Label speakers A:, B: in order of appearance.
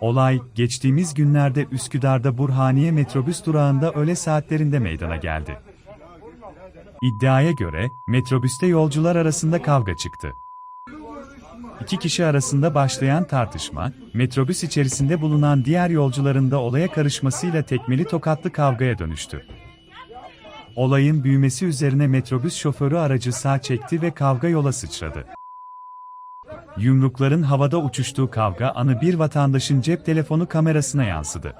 A: Olay, geçtiğimiz günlerde Üsküdar'da Burhaniye metrobüs durağında öğle saatlerinde meydana geldi. İddiaya göre, metrobüste yolcular arasında kavga çıktı. İki kişi arasında başlayan tartışma, metrobüs içerisinde bulunan diğer yolcuların da olaya karışmasıyla tekmeli tokatlı kavgaya dönüştü. Olayın büyümesi üzerine metrobüs şoförü aracı sağ çekti ve kavga yola sıçradı. Yumrukların havada uçuştuğu kavga anı bir vatandaşın cep telefonu kamerasına yansıdı.